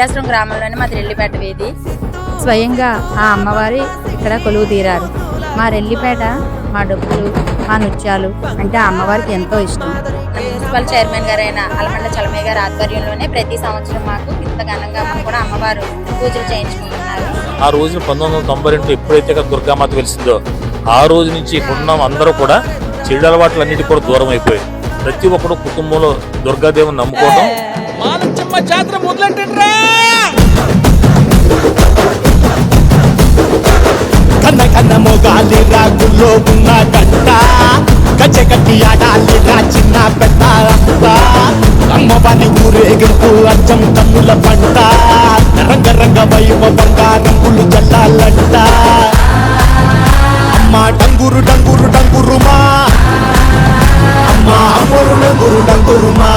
విద్యాశ్రం గ్రామంలోనే మా రెల్లిపేట వీధి. స్వయంగా ఆ అమ్మవారి ఇక్కడ కొలువు తీరారు. మా రెల్లిపేట మా డబ్బులు మా నృత్యాలు అంటే ఆ అమ్మవారికి ఎంతో ఇష్టం. మున్సిపల్ చైర్మన్ గారైన అలమండ చలమయ్య గారి ఆధ్వర్యంలోనే ప్రతి సంవత్సరం మాకు ఇంత ఘనంగా కూడా అమ్మవారు పూజలు చేయించుకుంటున్నారు. ఆ రోజున పంతొమ్మిది వందల తొంభై రెండు ఎప్పుడైతే దుర్గామాత వెలిసిందో ఆ రోజు నుంచి ఉన్న అందరూ కూడా చెడు అలవాట్లన్నిటి కూడా దూరం అయిపోయాయి. ప్రతి ఒక్కరు కుటుంబంలో దుర్గాదేవిని నమ్ముకోవడం ఆడాలి మొగాలి రాగుల్లో ఉన్న గంట గచ్చగట్టి ఆడాలి రా చిన్న పెద్ద అమ్మవారి ఊరేగింపు అచ్చం తమ్ముల పంట. రంగ రంగ వైభవంగా రంగులు చల్లాలంట అమ్మ డంగురు డంగురు డంగురుమా. అమ్మ అమ్మరు డంగురు డంగురుమా.